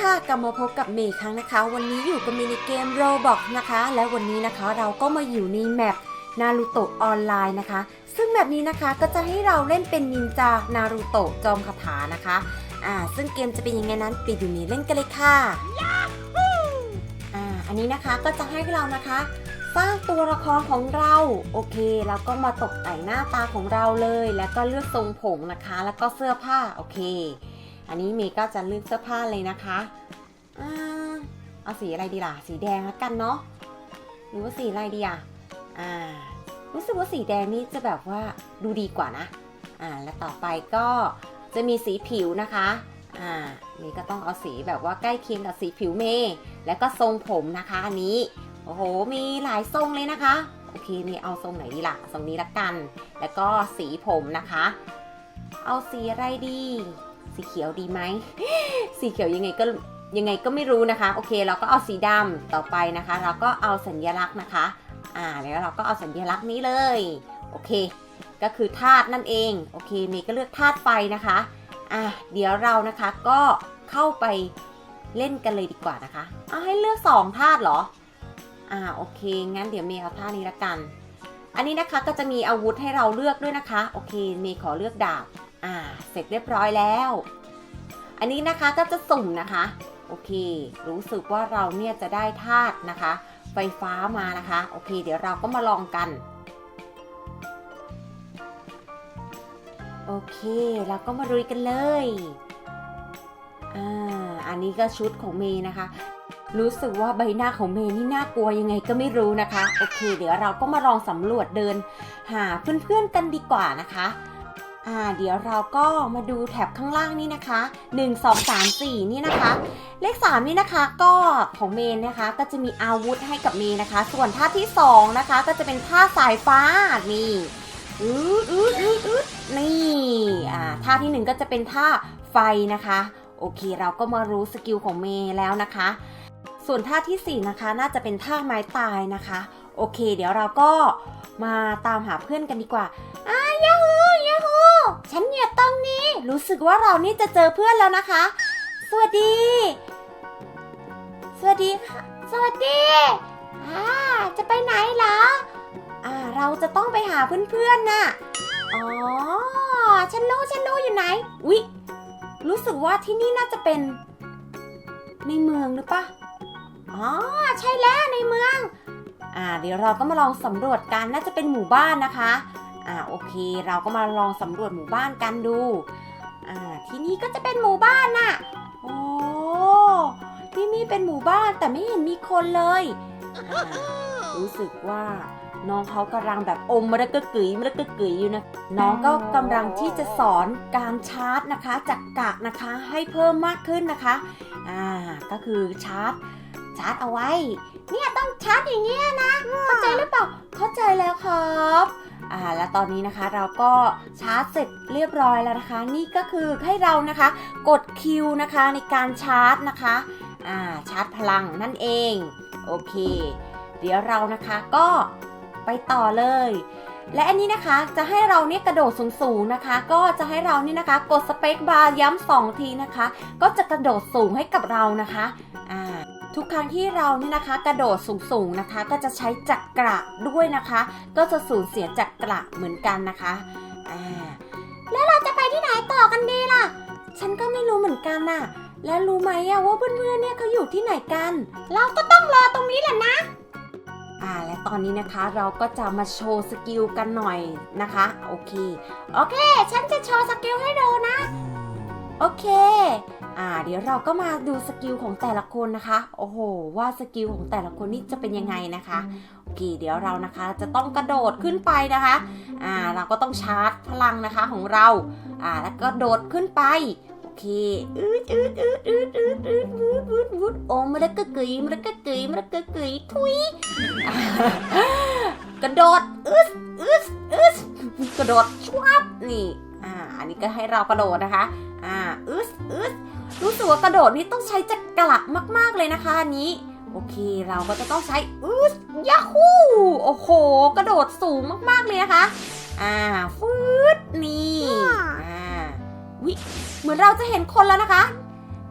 ค่ะกลับมาพบกับเมย์ครั้งนะคะ วันนี้อยู่กับมินิเกม Roblox นะคะ และวันนี้นะคะเราก็มาอยู่ในแมปนารูโตะออนไลน์นะคะ ซึ่งแบบนี้นะคะก็จะให้เราเล่นเป็นนินจานารูโตะจอมคาถานะคะอ่าซึ่งเกมจะเป็นยังไงนั้นไปดูนี้เล่นกันเลยค่ะอ่าอันนี้นะคะก็จะให้เรานะคะ สร้างตัวละครของเราโอเคแล้วก็มาตกแต่งหน้าตาของเราเลย แล้วก็เลือกทรงผมนะคะ แล้วก็เสื้อผ้าโอเค อันนี้เมย์ก็จะเลือกเสื้อผ้าเลยนะคะอเอาสีอะไรดีล่ะ สีแดงแล้วกันเนาะ หรือว่าสีอะไรดีอะ อ่า รู้สึกว่าสีแดงนี่จะแบบว่าดูดีกว่านะ อ่า แล้วต่อไปก็จะมีสีผิวนะคะ อ่าเมย์ก็ต้องเอาสีแบบว่าใกล้เคียงกับสีผิวเมย์แล้วก็ทรงผมนะคะอันนี้ โอ้โห มีหลายทรงเลยนะคะ โอเคเมย์เอาทรงไหนดีล่ะ ทรงนี้ละกัน แล้วก็สีผมนะคะ เอาสีอะไรดี สีเขียวดีไหม สีเขียวยังไงก็ยังไงก็ไม่รู้นะคะ โอเค เราก็เอาสีดำต่อไปนะคะ เราก็เอาสัญลักษณ์นะคะ อ่า แล้วเราก็เอาสัญลักษณ์นี้เลย โอเค ก็คือธาตุนั่นเอง โอเค เมย์ก็เลือกธาตุไฟนะคะ อะเดี๋ยวเรานะคะก็เข้าไปเล่นกันเลยดีกว่านะคะเอาให้เลือกสองธาตุเหรอ อ่า โอเค งั้นเดี๋ยวเมย์เอาท่านี้ละกัน อันนี้นะคะก็จะมีอาวุธให้เราเลือกด้วยนะคะ โอเค เมย์ขอเลือกดาบ อ่า เสร็จเรียบร้อยแล้ว อันนี้นะคะก็จะสุ่มนะคะ โอเค รู้สึกว่าเราเนี่ยจะได้ธาตุนะคะ ไฟฟ้ามานะคะ โอเค เดี๋ยวเราก็มาลองกัน โอเคเราก็มาลุยกันเลยอ่าอันนี้ก็ชุดของเมย์นะคะ รู้สึกว่าใบหน้าของเมย์นี่น่ากลัวยังไงก็ไม่รู้นะคะ โอเค เดี๋ยวเราก็มาลองสำรวจเดิน หาเพื่อนๆกันดีกว่านะคะ อ่าเดี๋ยวเราก็มาดูแถบข้างล่างนี่นะคะ 1 2 3 4 นี่นะคะ เลข 3 นี่นะคะก็ของเมนนะคะก็จะมีอาวุธให้กับเมนนะคะ ส่วนท่าที่ 2 นะคะ ก็จะเป็นท่าสายฟ้านี่อืดอืดอืดอืดนี่อ่าท่าที่ 1 ก็จะเป็นท่าไฟนะคะ โอเคเราก็มารู้สกิลของเมย์แล้วนะคะ ส่วนท่าทีสี่4 นะคะน่าจะเป็นท่าไม้ตายนะคะ โอเค เดี๋ยวเราก็มาตามหาเพื่อนกันดีกว่าอายา ฉันอยู่ตรงนี้รู้สึกว่าเรานี่จะเจอเพื่อนแล้วนะคะ สวัสดี สวัสดีค่ะ สวัสดีอ่าจะไปไหนเหรออ่าเราจะต้องไปหาเพื่อนๆน่ะ อ๋อ ฉันรู้ฉันรู้อยู่ไหน อุ๊ย รู้สึกว่าที่นี่น่าจะเป็น ในเมืองหรือปะอ๋อ ใช่แล้วในเมือง อ่า เดี๋ยวเราก็มาลองสำรวจกัน น่าจะเป็นหมู่บ้านนะคะ อ่าโอเค เราก็มาลองสำรวจหมู่บ้านกันดูอ่าที่นี่ก็จะเป็นหมู่บ้านน่ะโอ้ที่นี่เป็นหมู่บ้านแต่ไม่เห็นมีคนเลยรู้สึกว่าน้องเขากำลังแบบอมมระกะกึ๋ยมระกะกึ๋ยอยู่นะ น้องก็กำลังที่จะสอนการชาร์จนะคะจากกากนะคะให้เพิ่มมากขึ้นนะคะอ่าก็คือชาร์จชาร์จเอาไว้ เนี่ยต้องชาร์จอย่างเงี้ยนะ เข้าใจหรือเปล่าเข้าใจแล้วครับ อ่าแล้วตอนนี้นะคะเราก็ชาร์จเสร็จเรียบร้อยแล้วนะคะ นี่ก็คือให้เรานะคะกดคิวนะคะในการชาร์จนะคะอ่าชาร์จพลังนั่นเองโอเค เดี๋ยวเรานะคะก็ไปต่อเลย และอันนี้นะคะจะให้เราเนี่ยกระโดดสูงๆนะคะ ก็จะให้เรานี่นะคะ กดสเปคบาร์ย้ำสองทีนะคะ ก็จะกระโดดสูงให้กับเรานะคะอ่า ทุกครั้งที่เราเนี่ยนะคะ กระโดดสูงๆนะคะ ก็จะใช้จักระด้วยนะคะ ก็จะสูญเสียจักระเหมือนกันนะคะอ่าแล้วเราจะไปที่ไหนต่อกันดีล่ะ ฉันก็ไม่รู้เหมือนกันน่ะ แล้วรู้ไหมอะว่าเพื่อนๆเนี่ยเขาอยู่ที่ไหนกัน เราก็ต้องรอตรงนี้แหละนะอ่าและตอนนี้นะคะเราก็จะมาโชว์สกิลกันหน่อยนะคะโอเค โอเค ฉันจะโชว์สกิลให้ดูนะ โอเค อ่า เดี๋ยวเราก็มาดูสกิลของแต่ละคนนะคะ โอ้โห ว่าสกิลของแต่ละคนนี่จะเป็นยังไงนะคะ โอเค เดี๋ยวเรานะคะจะต้องกระโดดขึ้นไปนะคะ อ่า เราก็ต้องชาร์จพลังนะคะของเรา อ่า แล้วก็โดดขึ้นไป โอเค อืดอืดอืดอืดอืดอืดวูดวูดวูดโอ้มะละกะกึ๋ยมะละกะกึ๋ยมะละกะกึ๋ยทุยอ่ากระโดดอึสอึสอึสกระโดดชวับนี่ อ่า อันนี้ก็ให้เรากระโดดนะคะอ่าอึสอึส รู้สึกว่ากระโดดนี่ต้องใช้จักระมากๆเลยนะคะอันนี้ โอเคเราก็จะต้องใช้อึสยาฮูโอ้โห กระโดดสูงมากๆเลยนะคะอ่าฟืดนี่อ่าวิเหมือนเราจะเห็นคนแล้วนะคะ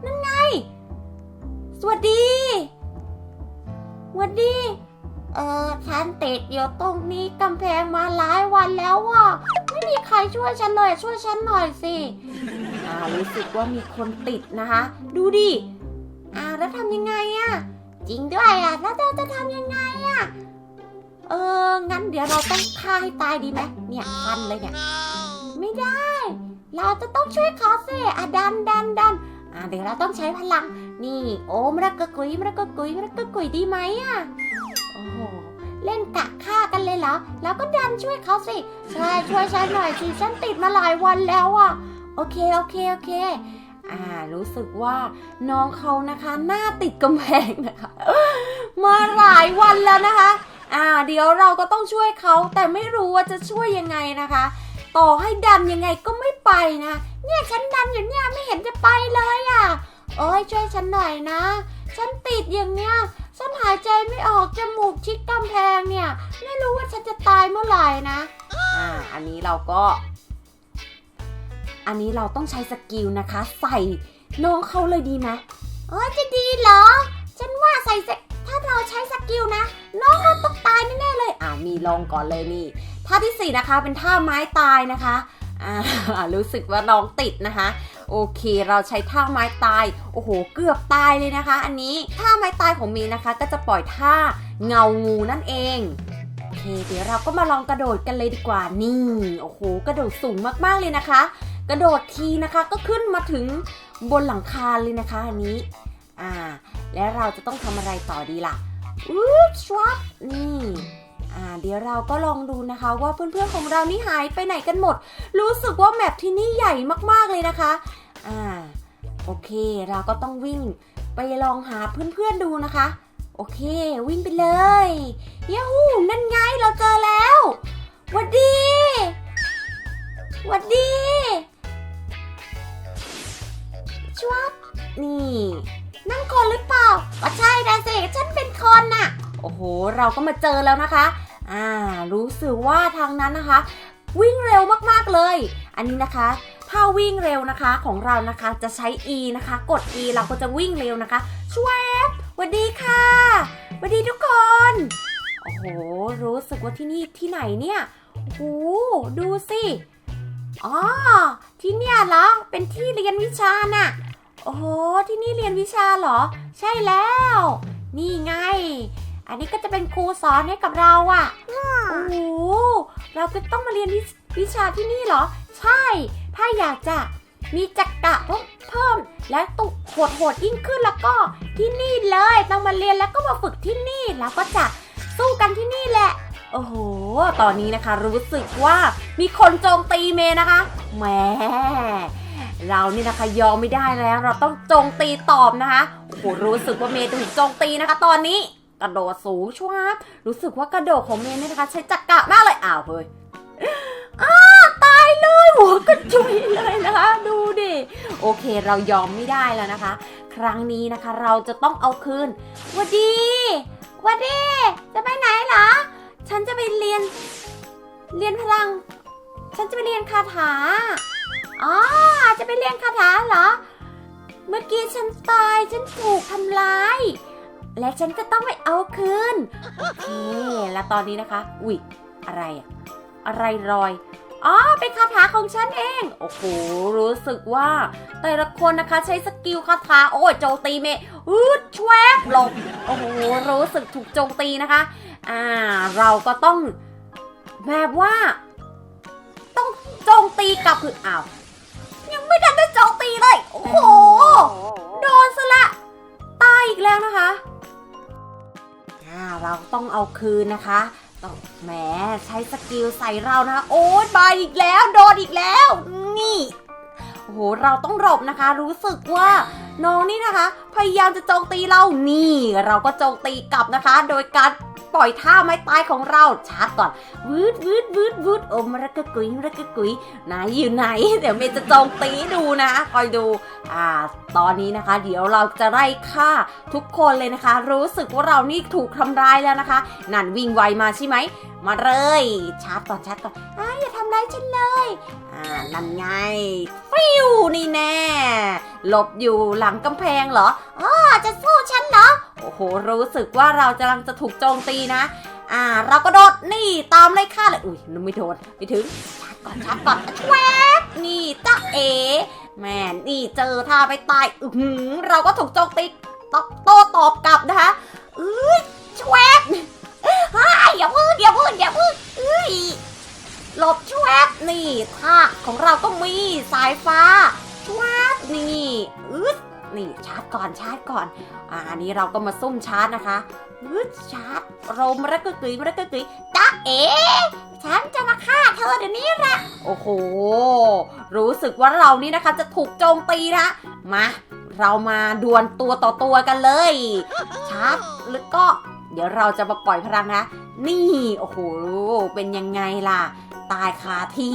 นั่นไง สวัสดีสวัสดีเออฉันติดอยู่ตรงนี้กำแพงมาหลายวันแล้วว่ะ ไม่มีใครช่วยฉันเลยช่วยฉันหน่อยสิอ่ารู้สึกว่ามีคนติดนะคะ ดูดิอ่าแล้วทำยังไงอะจริงด้วยอะแล้วเราจะทำยังไงอะเอองั้นเดี๋ยวเราต้องฆ่าให้ตายดีไหมเนี่ยฟันเลยเนี่ยไม่ได้ เราจะต้องช่วยเขาสิอะดันดันดันอะเดี๋ยวเราต้องใช้พลัง นี่ โอ้มรักกะกุยมรักกะกุยมรักกะกุยดีไหมอะโอ้โห เล่นกะฆ่ากันเลยเหรอ แล้วก็ดันช่วยเขาสิ ใช่ช่วยฉันหน่อยสิฉันติดมาหลายวันแล้วอะ โอเคโอเคโอเค อ่า รู้สึกว่าน้องเขานะคะหน้าติดกำแพงนะคะ มาหลายวันแล้วนะคะ อ่า เดี๋ยวเราก็ต้องช่วยเขาแต่ไม่รู้ว่าจะช่วยยังไงนะคะ ต่อให้ดันยังไงก็ไม่ไปนะ เนี่ยฉันดันอยู่เนี่ยไม่เห็นจะไปเลยอะ่ะ โอ้ยช่วยฉันหน่อยนะ ฉันติดอย่างเนี้ย ฉันหายใจไม่ออกจมูกชิดกำแพงเนี่ย ไม่รู้ว่าฉันจะตายเมื่อไหร่นะ อ่า อันนี้เราก็ อันนี้เราต้องใช้สกิลนะคะ ใส่น้องเขาเลยดีไหมเออจะดีเหรอ ฉันว่าใส่ถ้าเราใช้สกิลนะ น้องเขาต้องตายแน่ๆเลย อ่ามีลองก่อนเลยนี่ท่าที่สี่นะคะ เป็นท่าไม้ตายนะคะ รู้สึกว่าน้องติดนะคะ โอเค เราใช้ท่าไม้ตาย โอ้โห เกือบตายเลยนะคะ อันนี้ท่าไม้ตายของมีนะคะ ก็จะปล่อยท่าเงางูนั่นเองโอเค เดี๋ยวเราก็มาลองกระโดดกันเลยดีกว่านี่ โอ้โห กระโดดสูงมากๆเลยนะคะ กระโดดทีนะคะก็ขึ้นมาถึงบนหลังคาเลยนะคะอันนี้ อ่า แล้วเราจะต้องทำอะไรต่อดีล่ะอู้ชวับนี่ อ่าเดี๋ยวเราก็ลองดูนะคะว่าเพื่อนๆของเรานี่หายไปไหนกันหมด รู้สึกว่าแมปที่นี่ใหญ่มากๆเลยนะคะอ่าโอเค เราก็ต้องวิ่งไปลองหาเพื่อนๆดูนะคะ โอเค วิ่งไปเลยยาฮูนั่นไงเราเจอแล้วหวัดดีหวัดดีชวับนี่นั่งคนหรือเปล่าก็ใช่นะสิฉันเป็นคนน่ะ โอ้โห เราก็มาเจอแล้วนะคะ อ่า รู้สึกว่าทางนั้นนะคะ วิ่งเร็วมากๆเลย อันนี้นะคะ ถ้าวิ่งเร็วนะคะของเรานะคะจะใช้ E นะคะ กด E เราก็จะวิ่งเร็วนะคะช่วยสวัสดีค่ะสวัสดีทุกคน โอ้โห รู้สึกว่าที่นี่ที่ไหนเนี่ยโอ้ดูสิอ๋อที่เนี่ยเหรอ เป็นที่เรียนวิชาน่ะ โอ้โห ที่นี่เรียนวิชาเหรอ ใช่แล้ว นี่ไง อันนี้ก็จะเป็นครูสอนให้กับเราอะ่ะโอ้โหเราก็ต้องมาเรียนวิวิชาที่นี่เหรอ ใช่ ถ้าอยากจะมีจักระเพิ่มเพิ่มและตุกโหดโหดยิ่งขึ้นแล้วก็ที่นี่เลยต้องมาเรียนแล้วก็มาฝึกที่นี่แล้วก็จะสู้กันที่นี่แหละ โอ้โห ตอนนี้นะคะรู้สึกว่ามีคนโจมตีเมย์นะคะแหมเรานี่นะคะยอมไม่ได้แล้ว เราต้องโจมตีตอบนะคะ โอ้โหรู้สึกว่าเมย์ถูกโจมตีนะคะ ตอนนี้ กระโดดสูงช่วบรู้สึกว่ากระโดดของเมย์เนี่ยนะคะ ใช้จักระมากเลยอ้าวเฮ้ยอ้าตายเลยหัวกระจุยเลยนะคะ ดูดิโอเคเรายอมไม่ได้แล้วนะคะ ครั้งนี้นะคะเราจะต้องเอาคืนวัดดีวัดดีจะไปไหนเหรอฉันจะไปเรียน เรียนพลัง ฉันจะไปเรียนคาถาอ๋อจะไปเรียนคาถาเหรอ เมื่อกี้ฉันตายฉันถูกทำร้าย และฉันก็ต้องไปเอาคืน โอเค แล้วตอนนี้นะคะ อุ๊ย อะไรอะอะไรรอย อ๋อ เป็นคาถาของฉันเอง โอ้โห รู้สึกว่า แต่ละคนนะคะใช้สกิลคาถา โอ้ยโจมตีเมอืดชวบหลบ โอ้โห รู้สึกถูกโจมตีนะคะ อ่า เราก็ต้องแบบว่า ต้องโจมตีกลับคืออ้าว ยังไม่ทันได้โจมตีเลย โอ้โห โดนซะละ ตายอีกแล้วนะคะ อ่าเราต้องเอาคืนนะคะต้องแหมใช้สกิลใส่เรานะคะ โอ้ยบายอีกแล้ว โดนอีกแล้ว นี่โอ้โหเราต้องหลบนะคะ รู้สึกว่าน้องนี่นะคะ พยายามจะโจมตีเรานี่ เราก็โจมตีกลับนะคะ โดยการปล่อยท่าไม้ตายของเราชาร์จก่อนวืดวืดวืดวืดโอมระกะกุยมระกะกุยไหนอยู่ไหน เดี๋ยวเมย์จะโจองตีดูนะคอยดูอ่าตอนนี้นะคะ เดี๋ยวเราจะไล่ฆ่าทุกคนเลยนะคะ รู้สึกว่าเรานี่ถูกทำร้ายแล้วนะคะ นั่นวิ่งไวมาใช่ไหม มาเลยชาร์จก่อนชาร์จก่อนอ่าอย่าทำร้ายฉันเลยอ่านั่นไงฟิวนี่แน่หลบอยู่หลังกำแพงเหรออ๋อจะสู้ฉันเหรอโอ้โหรู้สึกว่าเรากำลังจะถูกโจมตีนะอ่าเราก็โดดนี่ตามไล่ฆ่าเลยอุ้ยไม่โดนไม่ถึงชาร์จก่อนชาร์จก่อนแวบนี่จ้าเอ๋ แม่นี่เจอท่าไปตายอือหือเราก็ถูกโจมตีตอบโต้ตอบกลับนะคะเอ้ยแชวบฮ้ยอย่าพูดอย่าพูดอย่าพูดเอ้ยหลบชวบนี่ท่าของเราก็มีสายฟ้าชวบนี่อึดนี่ชาร์จก่อนชาร์จก่อนอ่านนี้เราก็มาซุ่มชาร์จนะคะ อึดชาร์จโรมระกกกึยมระกกกึยจ้าเอ๋ฉันจะมาฆ่าเธอเดี๋ยวนี้ละโอ้โห รู้สึกว่าเรานี่นะคะจะถูกโจมตีนะมา เรามาดวลตัวต่อตัวกันเลย ชาร์จแล้วก็ เดี๋ยวเราจะมาปล่อยพลังนะ นี่ โอ้โห เป็นยังไงล่ะ ตายคาที่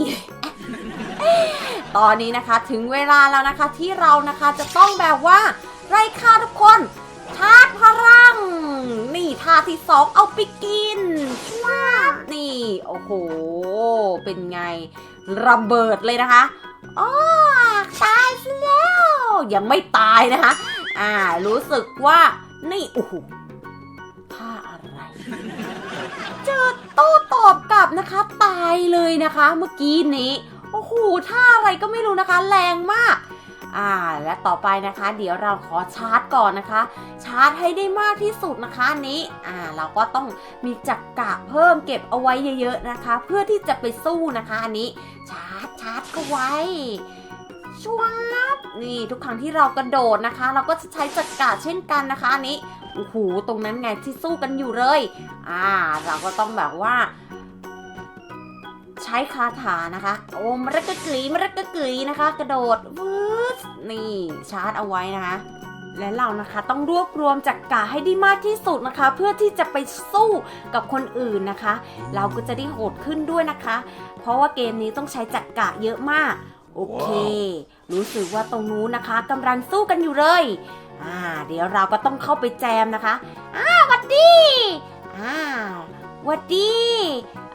ตอนนี้นะคะถึงเวลาแล้วนะคะที่เรานะคะจะต้องแบบว่าไล่ฆ่าทุกคน ชาร์จพลัง นี่ท่าที่สองเอาไปกินชาบนี่ โอ้โห เป็นไง ระเบิดเลยนะคะอ้อตายซะแล้ว ยังไม่ตายนะคะ อ่า รู้สึกว่า นี่โอ้โหท่าอะไร เจอโต้ตอบกลับนะคะ ตายเลยนะคะ เมื่อกี้นี้ โอ้โหท่าอะไรก็ไม่รู้นะคะ แรงมาก อ่า และต่อไปนะคะ เดี๋ยวเราขอชาร์จก่อนนะคะ ชาร์จให้ได้มากที่สุดนะคะนนี้อ่าเราก็ต้องมีจักกะเพิ่มเก็บเอาไว้เยอะๆนะคะ เพื่อที่จะไปสู้นะคะอันนี้ชาร์จชาร์จก็ไว้ชวบนี่ทุกครั้งที่เรากระโดดนะคะ เราก็จะใช้จักกะเช่นกันนะคะอันนี้โอ้โหตรงนั้นไงที่สู้กันอยู่เลย อ่า เราก็ต้องแบบว่า ใช้คาถานะคะ โอมระกะกรีมระกะกรีนะคะ กระโดดวืดนี่ชาร์จเอาไว้นะคะ และเรานะคะต้องรวบรวมจักกะให้ได้มากที่สุดนะคะ เพื่อที่จะไปสู้กับคนอื่นนะคะ เราก็จะได้โหดขึ้นด้วยนะคะ เพราะว่าเกมนี้ต้องใช้จักกะเยอะมากโอเค รู้สึกว่าตรงนู้นนะคะกำลังสู้กันอยู่เลย อ่า เดี๋ยวเราก็ต้องเข้าไปแจมนะคะ อ้าวัดดีอ่า วัดดี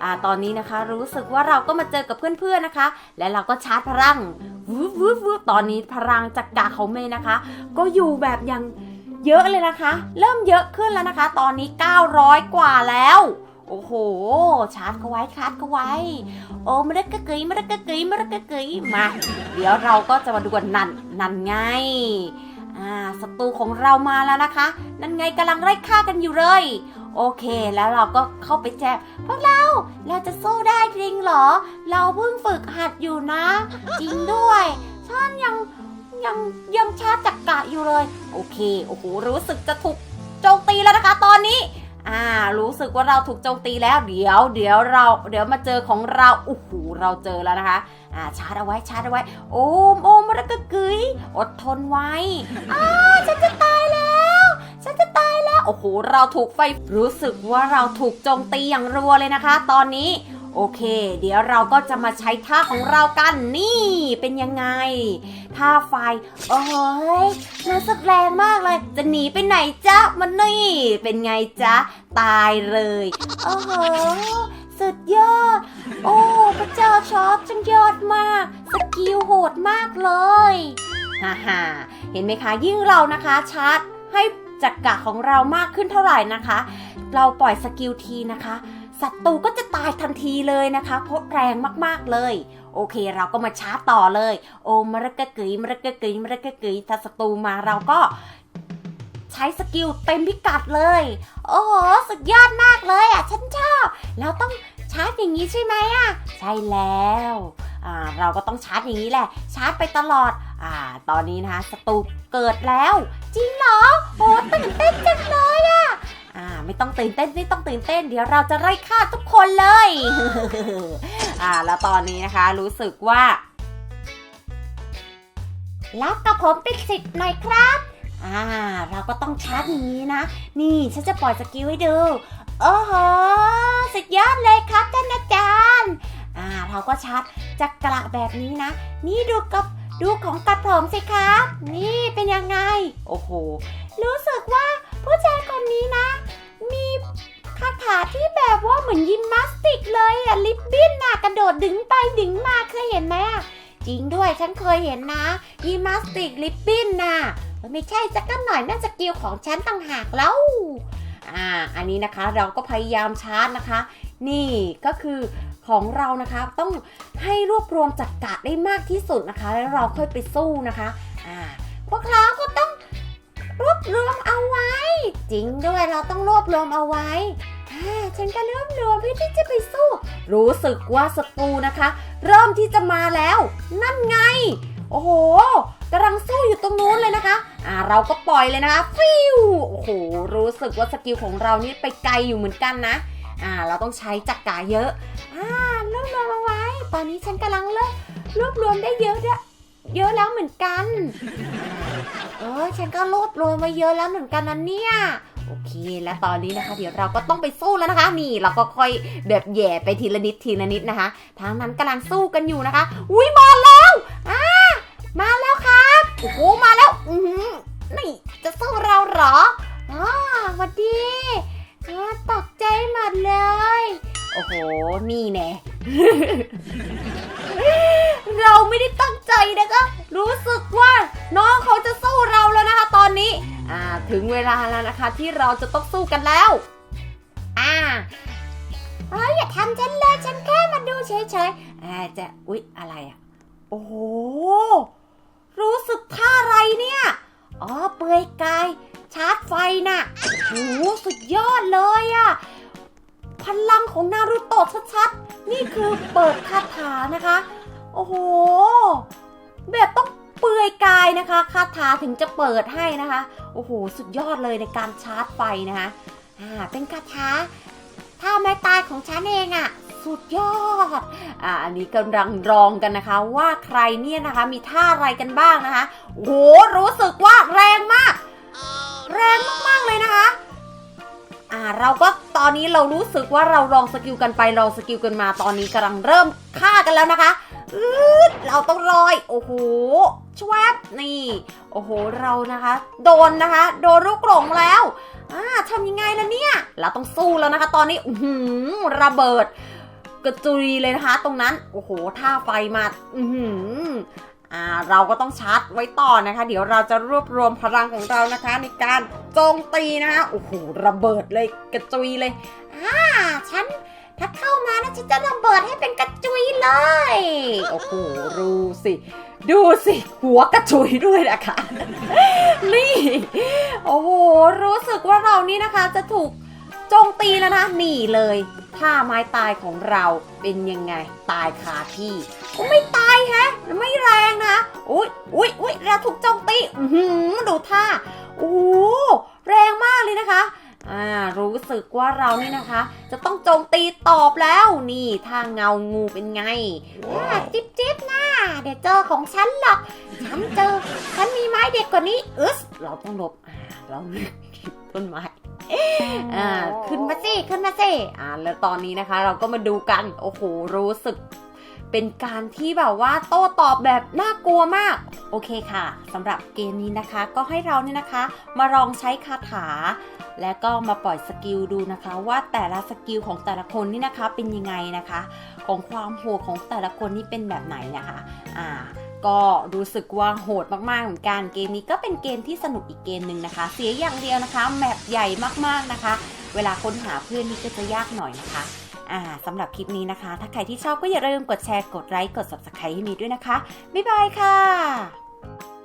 อ่าตอนนี้นะคะ รู้สึกว่าเราก็มาเจอกับเพื่อนๆนะคะ และเราก็ชาร์จพลังวืบวืบวืบตอนนี้พลังจักกะเขาเมย์นะคะ ก็อยู่แบบยังเยอะเลยนะคะ เริ่มเยอะขึ้นแล้วนะคะ ตอนนี้ 900 กว่าแล้ว โอ้โห ชาร์จเขาไว้ชาร์จเขาไว้ โอ้มระกะกึยมระกะกึยมระกะกึยมา เดี๋ยวเราก็จะมาดูกันนั่นนั่นไงอ่าศัตรูของเรามาแล้วนะคะ นั่นไงกำลังไล่ฆ่ากันอยู่เลย โอเค แล้วเราก็เข้าไปแจมพวกเราเราจะสู้ได้จริงเหรอ เราเพิ่งฝึกหัดอยู่นะ จริงด้วยฉันยังยังยังชาจักกะอยู่เลย โอเค โอ้โห รู้สึกจะถูกโจมตีแล้วนะคะ ตอนนี้ อ่า รู้สึกว่าเราถูกโจมตีแล้ว เดี๋ยว เดี๋ยวเรา เดี๋ยวมาเจอของเรา โอ้โห เราเจอแล้วนะคะ อ่า ชาร์จเอาไว้ ชาร์จเอาไว้ โอมโอมมระกะกึยอดทนไว้อ้าฉันจะต โอ้โห เราถูกไฟ รู้สึกว่าเราถูกโจมตีอย่างรัวเลยนะคะ ตอนนี้ โอเค เดี๋ยวเราก็จะมาใช้ท่าของเรากัน นี่เป็นยังไง ท่าไฟ โอ้ยรู้สึกแรงมากเลย จะหนีไปไหนจ๊ะ มันนี่ เป็นไงจ๊ะ ตายเลย โอ้โหสุดยอด โอ้ พระเจ้าชอบจังยอดมาก สกิลโหดมากเลย ฮ่าฮ่าเห็นไหมคะ ยิ่งเรานะคะชาร์จให้ จักกะของเรามากขึ้นเท่าไหร่นะคะ เราปล่อยสกิลทีนะคะศัตรูก็จะตายทันทีเลยนะคะ เพราะแรงมากๆเลย โอเคเราก็มาชาร์จต่อเลย โอมระกะกึยมระกะกึยมระกะกึยถ้าศัตรูมาเราก็ใช้สกิลเต็มพิกัดเลย โอ้โห สุดยอดมากเลยอะ ฉันชอบ เราต้องชาร์จอย่างนี้ใช่ไหมอะ ใช่แล้ว เราก็ต้องชาร์จอย่างนี้แหละ ชาร์จไปตลอด อ่า ตอนนี้นะคะศัตรูเกิดแล้ว จริงเหรอโอ้ตื่นเต้นจังเลยอะอ่า ไม่ต้องตื่นเต้นไม่ต้องตื่นเต้น เดี๋ยวเราจะไล่ฆ่าทุกคนเลย อ่า แล้วตอนนี้นะคะรู้สึกว่ารับกับผมเป็นสิทธิ์หน่อยครับ อ่า เราก็ต้องชาร์จอย่างนี้นะ นี่ฉันจะปล่อยสกิลให้ดู โอ้โห สุดยอดเลยครับท่านอาจารย์ อ่า เราก็ชัดจักระแบบนี้นะ นี่ดูกับ ดูของกระผมสิครับ นี่เป็นยังไง โอ้โห รู้สึกว่าผู้ชายคนนี้นะ มีคาถาที่แบบว่าเหมือนยิมนาสติกเลยอะลิปบิ้นน่ะกระโดดดึงไปดึงมาเคยเห็นไหมอะจริงด้วยฉันเคยเห็นนะยิมนาสติกลิปบิ้นน่ะเออไม่ใช่สักกันหน่อยนั่นสกิลของฉันต่างหากแล้วอ่าอันนี้นะคะเราก็พยายามชาร์จนะคะ นี่ก็คือ ของเรานะคะ ต้องให้รวบรวมจักกะได้มากที่สุดนะคะ แล้วเราค่อยไปสู้นะคะอ่าพวกเราก็ต้องรวบรวมเอาไว้ จริงด้วยเราต้องรวบรวมเอาไว้อ่าฉันก็รวบรวมเพื่อที่จะไปสู้ รู้สึกว่าศัตรูนะคะ เริ่มที่จะมาแล้ว นั่นไง โอ้โหกำลังสู้อยู่ตรงนู้นเลยนะคะ อ่าเราก็ปล่อยเลยนะคะฟิวโอ้โห รู้สึกว่าสกิลของเรานี่ไปไกลอยู่เหมือนกันนะ อ่าเราต้องใช้จักกาเยอะอ่ารวบรวมเอาไว้ ตอนนี้ฉันกำลังเริ่มรวบรวมได้เยอะด้วยเยอะแล้วเหมือนกัน เออฉันก็รวบรวมไว้เยอะแล้วเหมือนกันนะเนี่ยโอเค และตอนนี้นะคะ เดี๋ยวเราก็ต้องไปสู้แล้วนะคะ นี่เราก็ค่อยแบบแย่ไปทีละนิดทีละนิดนะคะทางนั้นกำลังสู้กันอยู่นะคะ อุ้ยมาแล้วอ่ามาแล้วครับโอ้โหมาแล้วอื ที่เราจะต้องสู้กันแล้ว อ่าเอ้ยอย่าทำฉันเลยฉันแค่มาดูเฉยๆอ่าจะอุ๊ยอะไรอะ โอ้โห รู้สึกท่าอะไรเนี่ย อ๋อเปลือยกาย ชาร์จไฟน่ะโอ้โหสุดยอดเลยอะพลังของนารูโตะชัดๆ นี่คือเปิดคาถานะคะ โอ้โห แบบต้องเปลือยกายนะคะ คาถาถึงจะเปิดให้นะคะโอ้โห สุดยอดเลยในการชาร์จไฟนะคะอ่าเป็นคาถาท่าไม้ตายของฉันเองอะสุดยอดอ่าอันนี้กำลังรองกันนะคะ ว่าใครเนี่ยนะคะมีท่าอะไรกันบ้างนะคะโอ้โหรู้สึกว่าแรงมาก แรงมากๆเลยนะคะอ่าเราก็ตอนนี้เรารู้สึกว่าเราลองสกิลกันไปลองสกิลกันมาตอนนี้กำลังเริ่มฆ่ากันแล้วนะคะอืดเราต้องลอย โอ้โหชวบนี่โอ้โหเรานะคะ โดนนะคะ โดนลูกหลงแล้วอ่าทำยังไงล่ะเนี่ย เราต้องสู้แล้วนะคะ ตอนนี้หือระเบิด กระจุยเลยนะคะ ตรงนั้นโอ้โหท่าไฟมาอือหืออ่าเราก็ต้องชาร์จไว้ต่อนะคะ เดี๋ยวเราจะรวบรวมพลังของเรานะคะ ในการโจมตีนะคะโอ้โหระเบิดเลยกระจุยเลยอ่าฉัน ถ้าเข้ามานะฉันจะระเบิดให้เป็นกระจุยเลย โอ้โหดูสิ ดูสิ หัวกระจุยด้วยนะคะ นี่ โอ้โห รู้สึกว่าเรานี่นะคะ จะถูกโจมตีแล้วนะหนีเลยท่าไม้ตายของเราเป็นยังไง ตายคาที่ไม่ตายแฮะ ไม่แรงนะ อุ้ยอุ้ยอุ้ยเราถูกโจมตี อือหือดูท่า โอ้โหแรงมากเลยนะคะ อ่ารู้สึกว่าเรานี่นะคะ จะต้องโจมตีตอบแล้วนี่ท่าเงางูเป็นไงอ่าจิ๊บจิ๊บนะเดี๋ยวเจอของฉันหรอกฉันเจอฉันมีไม้เด็ดกว่านี้อึสเราต้องหลบอ่าเราต้นไม้อ่าขึ้นมาสิขึ้นมาสิอ่าแล้วตอนนี้นะคะ เราก็มาดูกันโอ้โหรู้สึก เป็นการที่แบบว่าโต้ตอบแบบน่ากลัวมาก โอเคค่ะสำหรับเกมนี้นะคะ ก็ให้เราเนี่ยนะคะ มาลองใช้คาถา และก็มาปล่อยสกิลดูนะคะ ว่าแต่ละสกิลของแต่ละคนนี่นะคะเป็นยังไงนะคะ ของความโหดของแต่ละคนนี่เป็นแบบไหนนะคะอ่าก็รู้สึกว่าโหดมากๆเหมือนกันเกมนี้ก็เป็นเกมที่สนุกอีกเกมหนึ่งนะคะ เสียอย่างเดียวนะคะแมปใหญ่มากๆนะคะ เวลาค้นหาเพื่อนนี่ก็จะยากหน่อยนะคะ อ่าสำหรับคลิปนี้นะคะ ถ้าใครที่ชอบก็อย่าลืมกดแชร์ กดไลค์ กด subscribe ให้มีด้วยนะคะ บ๊ายบายค่ะ